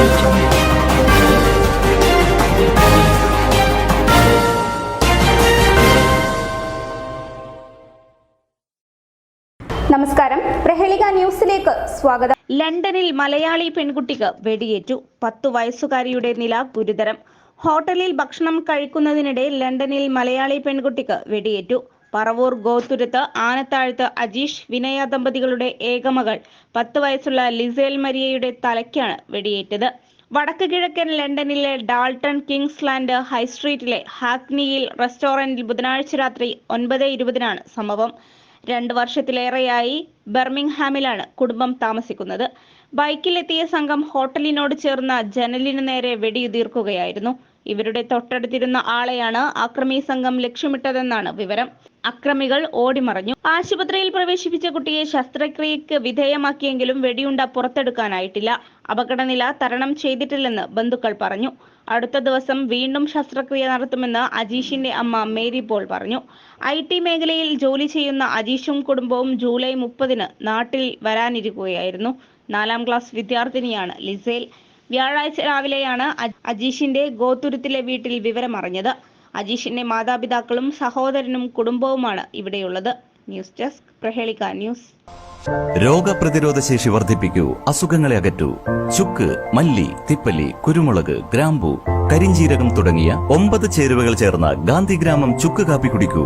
നമസ്കാരം. പ്രഹേളിക ന്യൂസിലേക്ക് സ്വാഗതം. ലണ്ടനിൽ മലയാളി പെൺകുട്ടിക്ക് വെടിയേറ്റു. പത്തു വയസ്സുകാരിയുടെ നില ഗുരുതരം. ഹോട്ടലിൽ ഭക്ഷണം കഴിക്കുന്നതിനിടെ ലണ്ടനിൽ മലയാളി പെൺകുട്ടിക്ക് വെടിയേറ്റു. പറവൂർ ഗോത്തുരത്ത് ആനത്താഴത്ത് അജീഷ് വിനയ ദമ്പതികളുടെ ഏകമകൾ പത്ത് വയസ്സുള്ള ലിസേൽ മരിയയുടെ തലയ്ക്കാണ് വെടിയേറ്റത്. വടക്ക് കിഴക്കൻ ലണ്ടനിലെ ഡാൾട്ടൺ കിങ്സ്ലാൻഡ് ഹൈസ്ട്രീറ്റിലെ ഹാക്നിയിൽ റെസ്റ്റോറന്റിൽ ബുധനാഴ്ച രാത്രി ഒൻപത് ഇരുപതിനാണ് സംഭവം. രണ്ട് വർഷത്തിലേറെയായി ബെർമിംഗ്ഹാമിലാണ് കുടുംബം താമസിക്കുന്നത്. ബൈക്കിലെത്തിയ സംഘം ഹോട്ടലിനോട് ചേർന്ന ജനലിനു നേരെ വെടിയുതിർക്കുകയായിരുന്നു. ഇവരുടെ തൊട്ടടുത്തിരുന്ന ആളെയാണ് അക്രമി സംഘം ലക്ഷ്യമിട്ടതെന്നാണ് വിവരം. അക്രമികൾ ഓടിമറഞ്ഞു. ആശുപത്രിയിൽ പ്രവേശിപ്പിച്ച കുട്ടിയെ ശസ്ത്രക്രിയക്ക് വിധേയമാക്കിയെങ്കിലും വെടിയുണ്ട പുറത്തെടുക്കാനായിട്ടില്ല. അപകടനില തരണം ചെയ്തിട്ടില്ലെന്ന് ബന്ധുക്കൾ പറഞ്ഞു. അടുത്ത ദിവസം വീണ്ടും ശസ്ത്രക്രിയ നടത്തുമെന്ന് അജീഷിന്റെ അമ്മ മേരി പോൾ പറഞ്ഞു. ഐ ടി മേഖലയിൽ ജോലി ചെയ്യുന്ന അജീഷും കുടുംബവും ജൂലൈ മുപ്പതിന് നാട്ടിൽ വരാനിരിക്കുകയായിരുന്നു. നാലാം ക്ലാസ് വിദ്യാർത്ഥിനിയാണ് ലിസേൽ. വ്യാഴാഴ്ച രാവിലെയാണ് അജീഷിന്റെ ഗോതുരത്തിലെ വീട്ടിൽ വിവരമറിഞ്ഞത്. അജീഷിന്റെ മാതാപിതാക്കളും സഹോദരനും കുടുംബവുമാണ് ഇവിടെയുള്ളത്. News desk Prahelika news. രോഗപ്രതിരോധ ശേഷി വർദ്ധിപ്പിക്കൂ. അസുഖങ്ങളെ അകറ്റൂ. ചുക്ക് മല്ലി തിപ്പലി കുരുമുളക് ഗ്രാമ്പു കരിഞ്ചീരകം തുടങ്ങിയ ഒമ്പത് ചേരുവകൾ ചേർന്ന ഗാന്ധിഗ്രാമം ചുക്ക് കാപ്പി കുടിക്കൂ.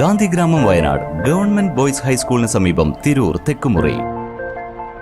ഗാന്ധിഗ്രാമം വയനാട് ഗവൺമെന്റ് ബോയ്സ് ഹൈസ്കൂളിന് സമീപം തിരൂർ തെക്കുമുറി.